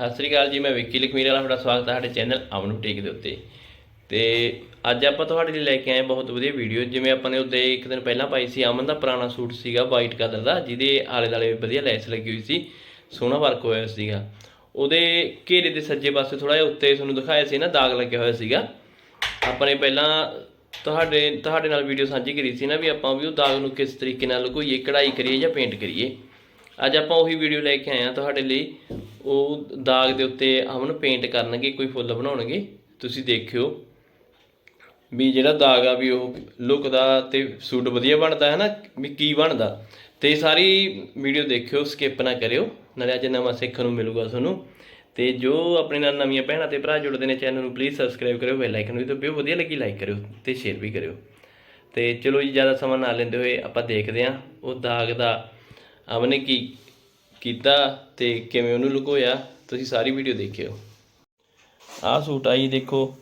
ਸਤਿ ਸ੍ਰੀ ਅਕਾਲ ਜੀ, ਮੈਂ ਵਿੱਕੀ ਲਖਮੀਰ ਵਾਲਾ, ਤੁਹਾਡਾ ਸਵਾਗਤ ਹੈ ਸਾਡੇ ਚੈਨਲ ਅਮਨ ਬੁਟੀਕ ਦੇ ਉੱਤੇ। ਤੇ ਅੱਜ ਆਪਾਂ ਤੁਹਾਡੇ ਲਈ ਲੈ ਕੇ ਆਏ ਬਹੁਤ ਵਧੀਆ ਵੀਡੀਓ ਜਿਵੇਂ ਆਪਾਂ ਨੇ ਉੱਤੇ ਇੱਕ ਦਿਨ ਪਹਿਲਾਂ ਪਾਈ ਸੀ, ਅਮਨ ਦਾ ਪੁਰਾਣਾ ਸੂਟ ਸੀਗਾ ਵਾਈਟ ਕਲਰ ਦਾ, ਜਿਹਦੇ ਆਲੇ ਦਾਲੇ ਵਧੀਆ ਲੈਸ ਲੱਗੀ ਹੋਈ ਸੀ, ਸੋਹਣਾ ਵਰਕ ਹੋਇਆ ਸੀਗਾ। ਉਹਦੇ ਘੇਰੇ ਦੇ ਸੱਜੇ ਪਾਸੇ ਥੋੜਾ ਜਿਹਾ ਉੱਤੇ ਤੁਹਾਨੂੰ ਦਿਖਾਇਆ ਸੀ ਨਾ, ਦਾਗ ਲੱਗਿਆ ਹੋਇਆ ਸੀਗਾ। ਆਪਾਂ ਨੇ ਪਹਿਲਾਂ ਤੁਹਾਡੇ ਤੁਹਾਡੇ ਨਾਲ ਵੀਡੀਓ ਸਾਂਝੀ ਕਰੀ ਸੀ ਨਾ ਵੀ ਆਪਾਂ ਵੀ ਉਹ ਦਾਗ ਨੂੰ ਕਿਸ ਤਰੀਕੇ ਨਾਲ ਲੁਕੋਈਏ, ਕਢਾਈ ਕਰੀਏ ਜਾਂ ਪੇਂਟ ਕਰੀਏ। ਅੱਜ ਆਪਾਂ ਉਹੀ ਵੀਡੀਓ ਲੈ ਕੇ ਆਏ ਆ ਤੁਹਾਡੇ ਲਈ। ਉਹ ਦਾਗ ਦੇ ਉੱਤੇ ਅਮਨ ਪੇਂਟ ਕਰਨਗੇ, ਕੋਈ ਫੁੱਲ ਬਣਾਉਣਗੇ, ਤੁਸੀਂ ਦੇਖਿਓ। ਵੀ ਜਿਹੜਾ ਦਾਗ ਆ ਵੀ ਉਹ ਲੁਕਦਾ ਤੇ ਸੂਟ ਵਧੀਆ ਬਣਦਾ ਹੈ ਨਾ, ਵੀ ਕੀ ਬਣਦਾ। ਤੇ ਸਾਰੀ ਵੀਡੀਓ ਦੇਖਿਓ ਸਕਿਪ ਨਾ ਕਰਿਓ। ਨਾਲੇ ਅੱਜ ਨਵਾਂ ਸਿੱਖਣ ਨੂੰ ਮਿਲੂਗਾ ਤੁਹਾਨੂੰ। ਤੇ ਜੋ ਆਪਣੇ ਨਾਲ ਨਵੀਆਂ ਭੈਣਾਂ ਤੇ ਭਰਾ ਜੁੜਦੇ ਨੇ ਚੈਨਲ ਨੂੰ ਪਲੀਜ਼ ਸਬਸਕ੍ਰਾਈਬ ਕਰਿਓ ਬੈਲ ਆਈਕਨ ਵੀ ਦਬਾਇਓ ਵਧੀਆ ਲੱਗੀ ਲਾਈਕ ਕਰਿਓ ਤੇ ਸ਼ੇਅਰ ਵੀ ਕਰਿਓ। ਤੇ ਚਲੋ ਜੀ, ਜ਼ਿਆਦਾ ਸਮਾਂ ਨਾ ਲੈਂਦੇ ਹੋਏ ਆਪਾਂ ਦੇਖਦੇ ਹਾਂ ਉਹ ਦਾਗ ਦਾ ਅਮਨ ਕੀ ਕੀਤਾ ਤੇ ਕਿਵੇਂ ਉਹਨੂੰ ਲੁਕੋਇਆ, ਤੁਸੀਂ ਸਾਰੀ ਵੀਡੀਓ ਦੇਖਿਓ। ਆਹ ਸੂਟ ਆਈ ਦੇਖੋ,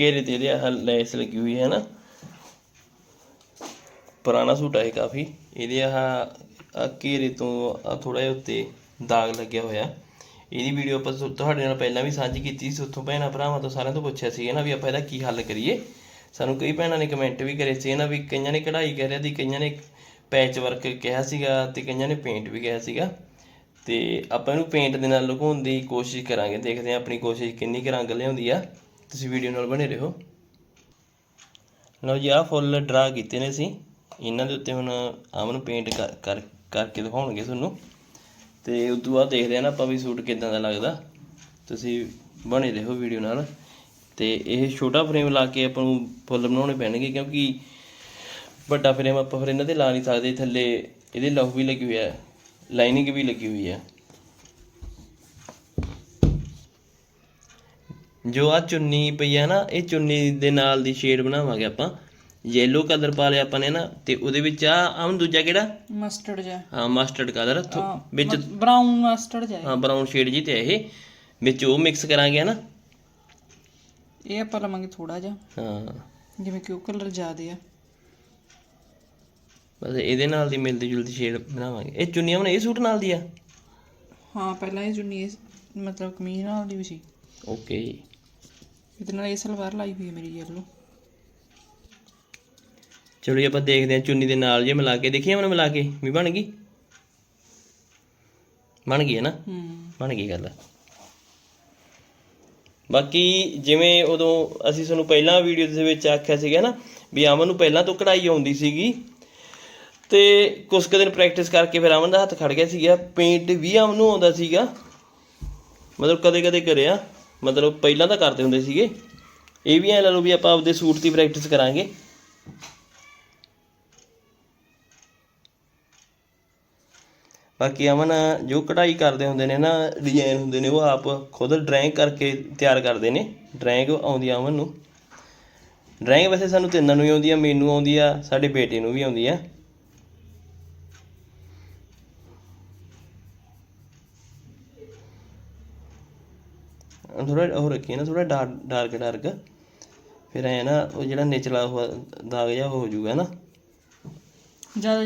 ਘੇਰੇ ਤੇ ਇਹਦੇ ਆਹ ਲੈਸ ਲੱਗੀ ਹੋਈ ਹੈ ਨਾ। ਪੁਰਾਣਾ ਸੂਟ ਹੈ ਕਾਫੀ। ਇਹਦੇ ਆਹ ਆਹ ਘੇਰੇ ਤੋਂ ਆ ਥੋੜਾ ਜਿਹਾ ਉੱਤੇ ਦਾਗ ਲੱਗਿਆ ਹੋਇਆ। ਇਹਦੀ ਵੀਡੀਓ ਆਪਾਂ ਤੁਹਾਡੇ ਨਾਲ ਪਹਿਲਾਂ ਵੀ ਸਾਂਝੀ ਕੀਤੀ ਸੀ, ਉੱਥੋਂ ਭੈਣਾਂ ਭਰਾਵਾਂ ਤੋਂ ਸਾਰਿਆਂ ਤੋਂ ਪੁੱਛਿਆ ਸੀ ਨਾ ਵੀ ਆਪਾਂ ਇਹਦਾ ਕੀ ਹੱਲ ਕਰੀਏ। ਸਾਨੂੰ ਕਈ ਭੈਣਾਂ ਨੇ ਕਮੈਂਟ ਵੀ ਕਰੇ ਸੀ ਨਾ ਵੀ ਕਈਆਂ ਨੇ ਕਢਾਈ ਕਹਿ ਰਿਹਾ ਦੀ ਕਈਆਂ ਨੇ ਪੈਚ ਵਰਕ ਕਿਹਾ ਸੀਗਾ ਤੇ ਕਈਆਂ ਨੇ ਪੇਂਟ ਵੀ ਕਿਹਾ ਸੀਗਾ। ਤੇ ਆਪਾਂ ਇਹਨੂੰ ਪੇਂਟ ਦੇ ਨਾਲ ਲੁਕਾਉਣ ਦੀ ਕੋਸ਼ਿਸ਼ ਕਰਾਂਗੇ। ਦੇਖਦੇ ਹਾਂ ਆਪਣੀ ਕੋਸ਼ਿਸ਼ ਕਿੰਨੀ ਕੁ ਰੰਗ ਲਿਆਉਂਦੀ ਆ। ਤੁਸੀਂ ਵੀਡੀਓ ਨਾਲ ਬਣੇ ਰਹੋ। ਲਓ ਜੀ, ਆਹ ਫੁੱਲ ਡਰਾ ਕੀਤੇ ਨੇ ਅਸੀਂ। ਇਹਨਾਂ ਦੇ ਉੱਤੇ ਹੁਣ ਆਮਨ ਪੇਂਟ ਕਰ, ਕਰ- ਕਰਕੇ ਦਿਖਾਉਣਗੇ ਤੁਹਾਨੂੰ। ਤੇ ਉਸ ਤੋਂ ਬਾਅਦ ਦੇਖਦੇ ਆ ਨਾ ਆਪਾਂ ਵੀ ਸੂਟ ਕਿਦਾਂ ਦਾ ਲੱਗਦਾ। ਤੁਸੀਂ ਬਣੇ ਰਹੋ ਵੀਡੀਓ ਨਾਲ। ਤੇ ਇਹ ਛੋਟਾ ਫਰੇਮ ਲਾ ਕੇ ਆਪਾਂ ਨੂੰ ਫੁੱਲ ਬਣਾਉਣੇ ਪੈਣਗੇ ਕਿਉਂਕਿ ਵੱਡਾ ਫਰੇਮ ਆਪਾਂ ਫਿਰ ਇਹਨਾਂ ਤੇ ਲਾ ਨਹੀਂ ਸਕਦੇ। ਥੱਲੇ ਇਹਦੇ ਲਹੂ ਵੀ ਲੱਗੀ ਹੋਇਆ ਹੈ ਲਾਈਨਿੰਗ ਵੀ ਲੱਗੀ ਹੋਈ ਹੈ। ਜੋ ਆ ਚੁੰਨੀ ਪਈ ਆ ਨਾ ਇਹ ਚੁੰਨੀ ਦੇ ਨਾਲ ਦੀ ਸ਼ੇਡ ਬਣਾਵਾਂਗੇ ਆਪਾਂ। ਯੈਲੋ ਕਲਰ ਪਾ ਲਿਆ ਆਪਾਂ ਨੇ ਨਾ ਤੇ ਉਹਦੇ ਵਿੱਚ ਆ ਆਮ ਦੂਜਾ ਕਿਹੜਾ? ਮਸਟਰਡ ਜਿਹਾ। ਹਾਂ ਮਸਟਰਡ ਕਲਰ ਵਿੱਚ ਬਰਾਊਨ ਮਸਟਰਡ ਜਿਹਾ ਹਾਂ ਬਰਾਊਨ ਸ਼ੇਡ ਜੀ ਤੇ ਇਹ। ਵਿੱਚ ਉਹ ਮਿਕਸ ਕਰਾਂਗੇ ਨਾ। ਇਹ ਆਪਾਂ ਲਵਾਂਗੇ ਥੋੜਾ ਜਿਹਾ। ਹਾਂ। ਜਿਵੇਂ ਕਿ ਉਹ ਕਲਰ ਜ਼ਿਆਦੇ ਆ। ਬਸ ਇਹਦੇ ਨਾਲ ਦੀ ਮਿਲਦੀ ਜੁਲਦੀ ਸ਼ੇਡ ਬਣਾਵਾਂਗੇ। ਇਹ ਚੁੰਨੀਆਂ ਬਣਾ ਇਹ ਸੂਟ ਨਾਲ ਦੀ ਆ? ਹਾਂ ਪਹਿਲਾਂ ਇਹ ਚੁੰਨੀ ਇਸ- ਮਤਲਬ ਕਮੀਜ਼ ਨਾਲ ਦੀ ਵੀ ਸੀ। ਓਕੇ ਇਹਦੇ ਨਾਲ ਇਹ ਸਲਵਾਰ ਲਾਈ ਹੋਈ ਹੈ ਮੇਰੀ ਯੈਲੋ ਚਲੋ ਜੀ ਆਪਾਂ ਦੇਖਦੇ ਹਾਂ ਚੁੰਨੀ ਦੇ ਨਾਲ ਜੇ ਮਿਲਾ ਕੇ। ਦੇਖੀਏ ਮਨ ਮਿਲਾ ਕੇ? ਵੀ ਬਣ ਗਈ? ਬਣ ਗਈ ਹੈ ਨਾ? ਹੂੰ। ਬਣ ਗਈ ਗੱਲ। ਬਾਕੀ ਜਿਵੇਂ ਉਦੋਂ ਅਸੀਂ ਤੁਹਾਨੂੰ ਪਹਿਲਾਂ ਵੀਡੀਓ ਦੇ ਵਿੱਚ ਆਖਿਆ ਸੀਗਾ ਨਾ ਵੀ ਅਮਨ ਨੂੰ ਪਹਿਲਾਂ ਤੋਂ ਕਢਾਈ ਆਉਂਦੀ ਸੀਗੀ। ਤੇ ਕੁਝ ਕੁ ਦਿਨ ਪ੍ਰੈਕਟਿਸ ਕਰਕੇ ਫਿਰ ਅਮਨ ਦਾ ਹੱਥ ਖੜ ਗਿਆ ਸੀਗਾ ਪੇਂਟ ਵੀ ਅਮਨ ਨੂੰ ਆਉਂਦਾ ਸੀਗਾ। ਮਤਲਬ ਕਦੇ ਕਦੇ ਕਰਿਆ, ਮਤਲਬ ਪਹਿਲਾਂ ਤਾਂ ਕਰਦੇ ਹੁੰਦੇ ਸੀਗੇ। ਇਹ ਵੀ ਐ ਲਾ ਲਓ ਵੀ ਆਪਾਂ ਆਪਦੇ ਸੂਟ ਦੀ ਪ੍ਰੈਕਟਿਸ ਕਰਾਂਗੇ। ਬਾਕੀ ਅਮਨ ਜੋ ਕਢਾਈ ਕਰਦੇ ਹੁੰਦੇ ਨੇ ਨਾ ਡਿਜ਼ਾਈਨ ਹੁੰਦੇ ਨੇ, ਉਹ ਆਪ ਖੁਦ ਡਰਾਇੰਗ ਕਰਕੇ ਤਿਆਰ ਕਰਦੇ ਨੇ। ਡਰਾਇੰਗ ਆਉਂਦੀ ਆ ਅਮਨ ਨੂੰ। ਡਰਾਇੰਗ ਵੈਸੇ ਸਾਨੂੰ ਤਿੰਨਾਂ ਨੂੰ ਹੀ ਆਉਂਦੀ ਆ, ਮੈਨੂੰ ਆਉਂਦੀ ਆ, ਸਾਡੇ ਬੇਟੇ ਨੂੰ ਵੀ ਆਉਂਦੀ ਆ। ਥੋੜਾ ਉਹ ਰੱਖੀਏ ਨਾ ਥੋੜਾ ਡਾਰਕ ਡਾਰਕ। ਫਿਰ ਐ ਨਾ ਉਹ ਜਿਹੜਾ ਨਿਚਲਾ ਉਹ ਦਾਗ ਜਿਹਾ ਹੋ ਜਾਊਗਾ ਨਾ। ਜਾਂ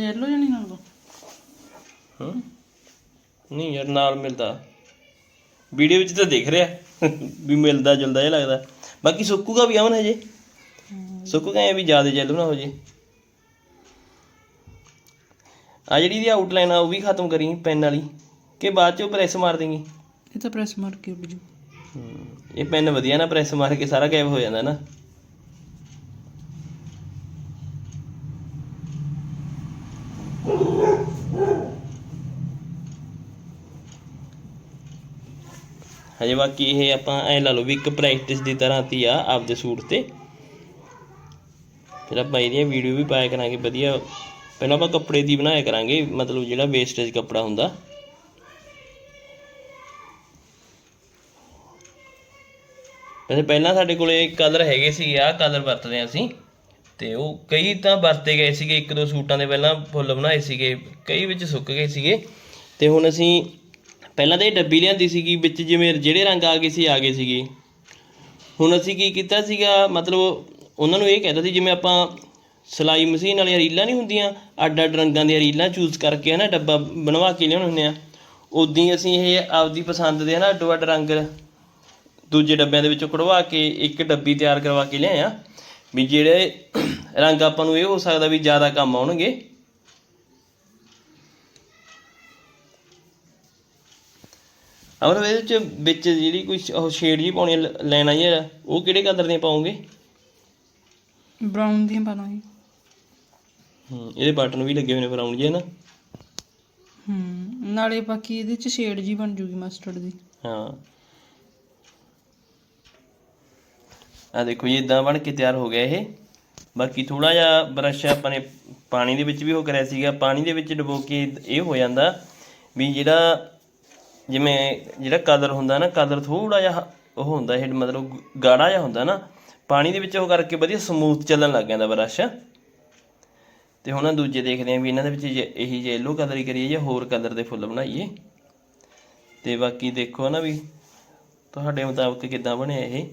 ਨਹੀਂ ਯਾਰ ਨਾਲ ਮਿਲਦਾ। ਵੀਡੀਓ ਵਿੱਚ ਤਾਂ ਦਿਖ ਰਿਹਾ ਵੀ ਮਿਲਦਾ ਜੁਲਦਾ ਜਿਹਾ ਲੱਗਦਾ। ਬਾਕੀ ਸੁੱਕੂਗਾ ਵੀ ਆਵਨ ਹਜੇ। ਸੁੱਕੂਗਾ ਐ ਵੀ ਜ਼ਿਆਦਾ ਜੈਲੋ ਨਾ ਹੋ ਜੇ। ਆ ਜਿਹੜੀ ਦੀ ਆਊਟਲਾਈਨ ਆ ਉਹ ਵੀ ਖਤਮ ਕਰੀ ਪੈਨ ਵਾਲੀ। ਕਿ ਬਾਅਦ ਚ ਪ੍ਰੈਸ ਮਾਰ ਦੇਂਗੀ। ਇਹ ਤਾਂ ਪ੍ਰੈਸ ਮਾਰ ਕੇ ਉੱਡ ਜੂ। ਇਹ ਪੈਨ ਵਧੀਆ ਨਾ ਪ੍ਰੈਸ ਮਾਰ ਕੇ ਸਾਰਾ ਗਾਇਬ ਹੋ ਜਾਂਦਾ ਨਾ। ਹਜੇ ਬਾਕੀ ਇਹ ਆਪਾਂ ਐ ਲਾ ਲਓ ਵੀ ਇੱਕ ਪ੍ਰੈਕਟਿਸ ਦੀ ਤਰ੍ਹਾਂ ਤੀ ਆ ਆਪਦੇ ਸੂਟ ਤੇ। ਫਿਰ ਆਪਾਂ ਇਹਦੀਆਂ ਵੀਡੀਓ ਵੀ ਪਾਇਆ ਕਰਾਂਗੇ, ਵਧੀਆ। ਪਹਿਲਾਂ ਆਪਾਂ ਕੱਪੜੇ ਦੀ ਬਣਾਇਆ ਕਰਾਂਗੇ, ਮਤਲਬ ਜਿਹੜਾ ਵੇਸਟੇਜ ਕੱਪੜਾ ਹੁੰਦਾ। ਵੈਸੇ ਪਹਿਲਾਂ ਸਾਡੇ ਕੋਲੇ ਕਲਰ ਹੈਗੇ ਸੀ, ਆਹ ਕਲਰ ਵਰਤਦੇ ਹਾਂ ਅਸੀਂ। ਤੇ ਉਹ ਕਈ ਤਾਂ ਵਰਤੇ ਗਏ ਸੀਗੇ, ਇੱਕ ਦੋ ਸੂਟਾਂ ਦੇ ਪਹਿਲਾਂ ਫੁੱਲ ਬਣਾਏ ਸੀਗੇ, ਕਈ ਵਿੱਚ ਸੁੱਕ ਗਏ ਸੀਗੇ। ਤੇ ਹੁਣ ਅਸੀਂ ਪਹਿਲਾਂ ਤਾਂ ਇਹ ਡੱਬੀ ਲਿਆਂਦੀ ਸੀਗੀ, ਵਿੱਚ ਜਿਵੇਂ ਜਿਹੜੇ ਰੰਗ ਆ ਗਏ ਸੀ, ਆ ਗਏ ਸੀਗੇ। ਹੁਣ ਅਸੀਂ ਕੀ ਕੀਤਾ ਸੀਗਾ, ਮਤਲਬ ਉਹਨਾਂ ਨੂੰ ਇਹ ਕਹਿੰਦਾ ਸੀ, ਜਿਵੇਂ ਆਪਾਂ ਸਿਲਾਈ ਮਸ਼ੀਨ ਵਾਲੀਆਂ ਰੀਲਾਂ ਨਹੀਂ ਹੁੰਦੀਆਂ ਅੱਡ ਅੱਡ ਰੰਗਾਂ ਦੀਆਂ ਰੀਲਾਂ ਚੂਜ਼ ਕਰਕੇ ਹਨਾ, ਡੱਬਾ ਬਣਵਾ ਕੇ ਲਿਆਉਣੇ ਹੁੰਦੇ ਆ। ਉਦੋਂ ਹੀ ਅਸੀਂ ਇਹ ਆਪਦੀ ਪਸੰਦ ਦੇ ਨਾ ਅੱਡੋ ਅੱਡ ਰੰਗ ਦੂਜੇ ਡੱਬਿਆਂ ਦੇ ਵਿੱਚੋਂ ਕਢਵਾ ਕੇ ਇੱਕ ਡੱਬੀ ਤਿਆਰ ਕਰਵਾ ਕੇ ਲਿਆਏ ਆ ਵੀ ਜਿਹੜੇ ਰੰਗ ਆਪਾਂ ਨੂੰ ਇਹ ਹੋ ਸਕਦਾ ਵੀ ਜ਼ਿਆਦਾ ਕੰਮ ਆਉਣਗੇ। ਅਮਰ ਇਹਦੇ ਵਿੱਚ ਵਿੱਚ ਜਿਹੜੀ ਕੋਈ ਉਹ ਸ਼ੇਡ ਜੀ ਪਾਉਣੀ ਲੈਣਾ ਜੀ ਉਹ ਕਿਹੜੇ ਕਲਰ ਦੀਆਂ ਪਾਉਂਗੇ ਬਰਾਊਨ ਦੀਆਂ ਪਾਵਾਂਗੇ ਹੂੰ ਇਹਦੇ ਬਟਨ ਵੀ ਲੱਗੇ ਹੋਏ ਨੇ ਬਰਾਊਨ ਜਿਹੇ ਨਾ। ਹੂੰ ਨਾਲੇ ਬਾਕੀ ਇਹਦੇ ਚ ਸ਼ੇਡ ਜੀ ਬਣ ਜੂਗੀ ਮਸਟਰਡ ਦੀ। ਹਾਂ। ਆ ਦੇਖੋ ਜੀ ਇਦਾਂ ਬਣ ਕੇ ਤਿਆਰ ਹੋ ਗਿਆ ਇਹ। ਬਾਕੀ ਥੋੜਾ ਜਿਹਾ ਬਰਸ਼ ਆਪਾਂ ਨੇ ਪਾਣੀ ਦੇ ਵਿੱਚ ਵੀ ਉਹ ਕਰਿਆ ਸੀਗਾ। ਪਾਣੀ ਦੇ ਵਿੱਚ ਡੁਬੋ ਕੇ ਇਹ ਹੋ ਜਾਂਦਾ ਵੀ ਜਿਹੜਾ ਜਿਵੇਂ ਜਿਹੜਾ ਕਲਰ ਹੁੰਦਾ ਨਾ ਕਲਰ ਥੋੜਾ ਜਿਹਾ ਉਹ ਹੁੰਦਾ ਇਹ, ਮਤਲਬ ਗਾੜਾ ਜਿਹਾ ਹੁੰਦਾ ਨਾ, ਪਾਣੀ ਦੇ ਵਿੱਚ ਉਹ ਕਰਕੇ ਵਧੀਆ ਸਮੂਥ ਚੱਲਣ ਲੱਗ ਜਾਂਦਾ ਬਰਸ਼ ਤੇ ਹੁਣ ਦੂਜੇ ਦੇਖਦੇ ਆਂ ਵੀ ਇਹਨਾਂ ਦੇ ਵਿੱਚ ਜੇ ਇਹੀ ਯੈਲੋ ਕਲਰ ਹੀ ਕਰੀਏ ਜਾਂ ਹੋਰ ਕਲਰ ਦੇ ਫੁੱਲ ਬਣਾਈਏ। ਤੇ ਬਾਕੀ ਦੇਖੋ ਨਾ ਵੀ ਤੁਹਾਡੇ ਮੁਤਾਬਕ ਕਿੱਦਾਂ ਬਣਿਆ ਇਹ।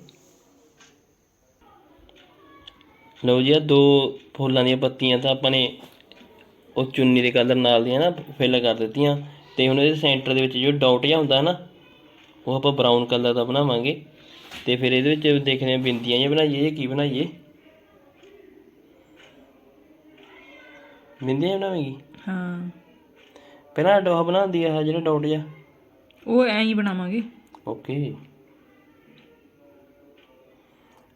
ਲਓ ਜੀ ਆ ਦੋ ਫੁੱਲਾਂ ਦੀਆਂ ਪੱਤੀਆਂ ਤਾਂ ਆਪਾਂ ਨੇ ਉਹ ਚੁੰਨੀ ਦੇ ਕਲਰ ਨਾਲ ਦੀਆਂ ਨਾ ਫਿਲ ਕਰ ਦਿੱਤੀਆਂ ਤੇ ਹੁਣ ਇਹਦੇ ਸੈਂਟਰ ਦੇ ਵਿੱਚ ਜੋ ਡਾਟ ਜਿਹਾ ਹੁੰਦਾ ਨਾ ਉਹ ਆਪਾਂ ਬਰਾਊਨ ਕਲਰ ਦਾ ਬਣਾਵਾਂਗੇ ਤੇ ਫਿਰ ਇਹਦੇ ਵਿੱਚ ਦੇਖਦੇ ਹਾਂ ਬਿੰਦੀਆਂ ਜਿਹਾ ਬਣਾਈਏ ਜਾਂ ਕੀ ਬਣਾਈਏ। ਬਿੰਦੀਆਂ ਬਣਾਵੇਂਗੀ? ਹਾਂ। ਪਹਿਲਾਂ ਡੋਹਾ ਬਣਾਉਂਦੀ ਆ ਜਿਹੜਾ ਡਾਟ ਜਿਹਾ। ਉਹ ਐਂ ਹੀ ਬਣਾਵਾਂਗੇ। ਓਕੇ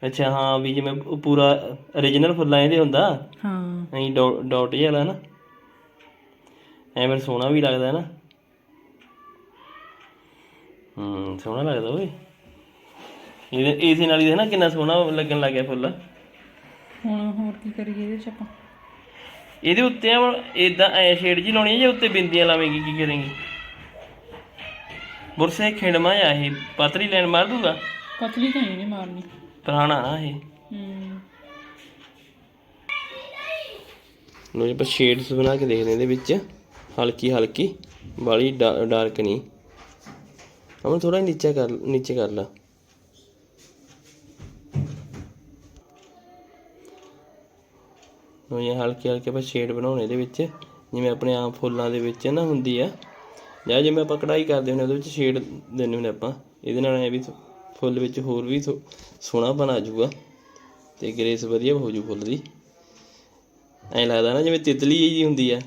ਅੱਛਾ ਹਾਂ ਵੀ ਜਿਵੇਂ ਉਹ ਪੂਰਾ origignal ਫੁੱਲਾਂ ਇਹਦੇ ਹੁੰਦਾ। ਹਾਂ। ਐਂ ਡਾਟ ਜਿਹਾ ਵਾਲਾ ਨਾ। ਐਵੇਂ ਸੋਹਣਾ ਵੀ ਲੱਗਦਾ ਨਾ। ਹੂੰ ਸੋਹਣਾ ਲੱਗਦਾ ਓਏ। ਇਹਦੇ ਇਸੇ ਨਾਲ ਹੀ ਦੇਖ ਨਾ ਕਿੰਨਾ ਸੋਹਣਾ ਲੱਗਣ ਲੱਗ ਗਿਆ ਫੁੱਲ। ਹੁਣ ਹੋਰ ਕੀ ਕਰੀਏ ਇਹਦੇ ਚ ਆਪਾਂ? ਇਹਦੇ ਉੱਤੇ ਇਦਾਂ ਐ ਸ਼ੇਡ ਜੀ ਲਾਉਣੀ ਹੈ ਜਾਂ ਉੱਤੇ ਬਿੰਦੀਆਂ ਲਾਵੇਂਗੀ ਕੀ ਕਰੇਂਗੀ? ਬੁਰਸੇ ਖਿੰਡਮਾ ਆ ਇਹ ਪਤਲੀ ਲੈਣ ਮਾਰ ਦੂਗਾ। ਪਤਲੀ ਤਾਂ ਹੀ ਨਹੀਂ ਮਾਰਨੀ। ਪੁਰਾਣਾ ਨਾ ਇਹ। ਹੂੰ। ਲੋ ਜੀ, ਆਪਾਂ ਸ਼ੇਡਸ ਬਣਾ ਕੇ ਦੇਖਦੇ ਹਾਂ ਇਹਦੇ ਵਿੱਚ। ਹਲਕੀ ਹਲਕੀ ਬਾਲੀ ਡਾਰਕ ਨਹੀਂ। ਅਮਨ ਥੋੜਾ ਨੀਚੇ ਕਰ ਨੀਚੇ ਕਰ ਲਾ। ਲੋ ਇਹ ਹਲਕੀ ਹਲਕੀ ਆਪਾਂ ਸ਼ੇਡ ਬਣਾਉਣੇ ਇਹਦੇ ਵਿੱਚ। ਜਿਵੇਂ ਆਪਣੇ ਆਮ ਫੁੱਲਾਂ ਦੇ ਵਿੱਚ ਨਾ ਹੁੰਦੀ ਆ। ਜਾਂ ਜਿਵੇਂ ਆਪਾਂ ਕਢਾਈ ਕਰਦੇ ਹੁੰਦੇ ਉਹਦੇ ਵਿੱਚ ਸ਼ੇਡ ਦਿੰਦੇ ਹੁੰਦੇ ਆਪਾਂ। ਇਹਦੇ ਨਾਲ ਐ ਵੀ ਫੁੱਲ ਵਿੱਚ ਹੋਰ ਵੀ ਸੋ- ਸੋਹਣਾਪਨ ਜਾਊਗਾ ਤੇ ਗ੍ਰੇਸ ਵਧੀਆ ਹੋ ਜੂ ਫੁੱਲ ਦੀ। ਐਂ ਲੱਗਦਾ ਨਾ ਜਿਵੇਂ ਤਿਤਲੀ ਜਿਹੀ ਹੁੰਦੀ ਆ।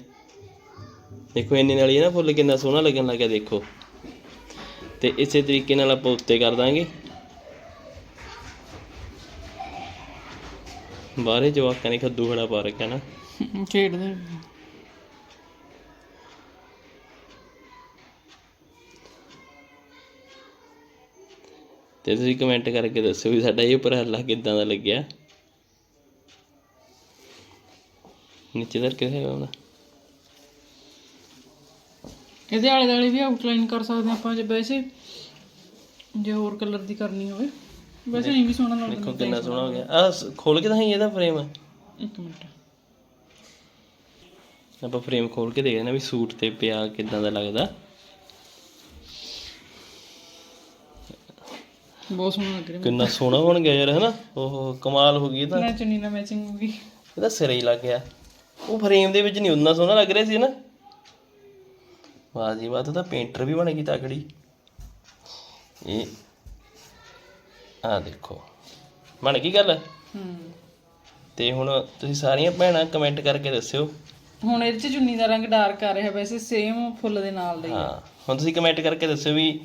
ਦੇਖੋ ਇੰਨੇ ਨਾਲ ਹੀ ਨਾ ਫੁੱਲ ਕਿੰਨਾ ਸੋਹਣਾ ਲੱਗਣ ਲੱਗਿਆ, ਦੇਖੋ। ਤੇ ਇਸੇ ਤਰੀਕੇ ਨਾਲ ਆਪਾਂ ਉੱਤੇ ਕਰ ਦਾਂਗੇ। ਬਾਹਰੇ ਜਵਾਕਾਂ ਨੇ ਖੱਦੂ ਖੜਾ ਪਾ ਰੱਖਿਆ ਨਾ। ਖੇਡਦੇ ਤੇ ਤੁਸੀਂ ਕਮੈਂਟ ਕਰਕੇ ਦੱਸੋ ਵੀ ਸਾਡਾ ਇਹ ਉਪਰਾਲਾ ਕਿੱਦਾਂ ਦਾ ਲੱਗਿਆ। ਨੀਚੇ ਦਰ ਕੇ ਹੈਗਾ ਹੁਣ ਇਹਦੇ ਆਲੇ ਦੁਆਲੇ ਵੀ ਆਊਟਲਾਈਨ ਕਰ ਸਕਦੇ ਆਪਾਂ ਜੇ ਵੈਸੇ ਜੇ ਹੋਰ ਕਲਰ ਦੀ ਕਰਨੀ ਹੋਵੇ। ਵੈਸੇ ਨਹੀਂ ਵੀ ਸੋਹਣਾ ਲੱਗਦਾ ਦੇਖੋ ਕਿੰਨਾ ਸੋਹਣਾ ਹੋ ਗਿਆ। ਆ ਖੋਲ ਕੇ ਤਾਂ ਇਹਦਾ ਫਰੇਮ ਇੱਕ ਮਿੰਟ। ਆਪਾਂ ਫਰੇਮ ਖੋਲ ਕੇ ਦੇਖਦੇ ਨਾ ਵੀ ਸੂਟ ਤੇ ਪਿਆ ਕਿੱਦਾਂ ਦਾ ਲੱਗਦਾ। ਬਹੁਤ ਸੋਹਣਾ ਲੱਗ ਰਿਹਾ ਕਿੰਨਾ ਸੋਹਣਾ ਬਣ ਗਿਆ ਯਾਰ ਹਨਾ? ਓਹੋ ਕਮਾਲ ਹੋ ਗਈ ਇਹ ਤਾਂ। ਮੈਂ ਚੁੰਨੀ ਨਾਲ ਮੈਚਿੰਗ ਹੋ ਗਈ। ਇਹਦਾ ਸਿਰ ਹੀ ਲੱਗ ਗਿਆ। ਉਹ ਫਰੇਮ ਦੇ ਵਿੱਚ ਨਹੀਂ ਉਨਾ ਸੋਹਣਾ ਲੱਗ ਰਿਹਾ ਸੀ ਨਾ ਵਾਹ ਜੀ ਵਾਹ ਤੂੰ ਤਾਂ ਪੇਂਟਰ ਵੀ ਬਣ ਗਈ ਤਕੜੀ। ਇਹ ਆ ਦੇਖੋ। ਬਣ ਗਈ ਗੱਲ? ਹੂੰ। ਤੇ ਹੁਣ ਤੁਸੀਂ ਸਾਰੀਆਂ ਭੈਣਾਂ ਕਮੈਂਟ ਕਰਕੇ ਦੱਸਿਓ। ਹੁਣ ਇਹਦੇ ਚ ਚੁੰਨੀ ਦਾ ਰੰਗ ਡਾਰਕ ਆ ਰਿਹਾ ਵੈਸੇ ਸੇਮ ਫੁੱਲ ਦੇ ਨਾਲ ਦਾ ਹੀ ਆ। ਹਾਂ ਹੁਣ ਤੁਸੀਂ ਕਮੈਂਟ ਕਰਕੇ ਦੱਸਿਓ ਵੀ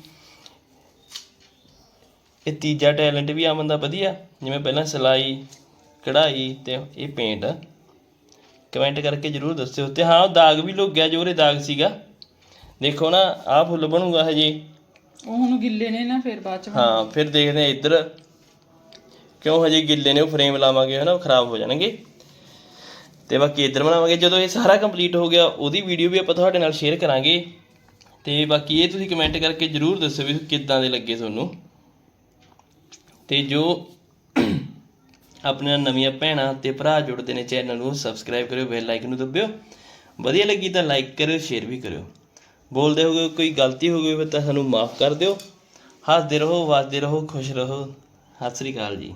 ਇਹ ਤੀਜਾ ਟੈਲੈਂਟ ਵੀ ਆਮਨ ਦਾ ਵਧੀਆ। ਜਿਵੇਂ ਪਹਿਲਾਂ ਸਿਲਾਈ ਕਢਾਈ ਤੇ ਇਹ ਪੇਂਟ ਕਮੈਂਟ ਕਰਕੇ ਜਰੂਰ ਦੱਸਿਓ। ਤੇ ਹਾਂ ਉਹ ਦਾਗ ਵੀ ਲੁੱਕ ਗਿਆ ਜੋ ਉਹਦੇ ਦਾਗ ਸੀਗਾ। ਦੇਖੋ ਨਾ ਆਹ ਫੁੱਲ ਬਣੂਗਾ ਹਜੇ। ਉਹ ਹੁਣ ਗਿੱਲੇ ਨੇ ਨਾ ਫਿਰ ਬਾਅਦ ਚ ਹਾਂ ਫਿਰ ਦੇਖਦੇ ਆ ਇੱਧਰ। ਕਿਉਂ ਹਜੇ ਗਿੱਲੇ ਨੇ ਉਹ ਫਰੇਮ ਲਾਵਾਂਗੇ ਹਨਾ ਉਹ ਖਰਾਬ ਹੋ ਜਾਣਗੇ। ਤੇ ਬਾਕੀ ਇੱਧਰ ਬਣਾਵਾਂਗੇ। ਜਦੋਂ ਇਹ ਸਾਰਾ ਕੰਪਲੀਟ ਹੋ ਗਿਆ ਉਹਦੀ ਵੀਡੀਓ ਵੀ ਆਪਾਂ ਤੁਹਾਡੇ ਨਾਲ ਸ਼ੇਅਰ ਕਰਾਂਗੇ। ਤੇ ਬਾਕੀ ਇਹ ਤੁਸੀਂ ਕਮੈਂਟ ਕਰਕੇ ਜਰੂਰ ਦੱਸਿਓ ਵੀ ਕਿੱਦਾਂ ਦੇ ਲੱਗੇ ਤੁਹਾਨੂੰ। ਤੇ ਜੋ ਆਪਣੇ ਨਾਲ ਨਵੀਆਂ ਭੈਣਾਂ ਤੇ ਭਰਾ ਜੁੜਦੇ ਨੇ ਚੈਨਲ ਨੂੰ ਸਬਸਕ੍ਰਾਈਬ ਕਰਿਓ ਬੈਲ ਆਈਕਨ ਨੂੰ ਦਬਾਇਓ ਵਧੀਆ ਲੱਗੀ ਤਾਂ ਲਾਈਕ ਕਰਿਓ ਸ਼ੇਅਰ ਵੀ ਕਰਿਓ। ਬੋਲਦੇ ਹੋਗੇ ਕੋਈ ਗਲਤੀ ਹੋ ਗਈ ਫਿਰ ਤਾਂ ਸਾਨੂੰ ਮਾਫ ਕਰ ਦਿਓ। ਹੱਸਦੇ ਰਹੋ ਵੱਸਦੇ ਰਹੋ, ਖੁਸ਼ ਰਹੋ। ਸਤਿ ਸ੍ਰੀ ਅਕਾਲ ਜੀ।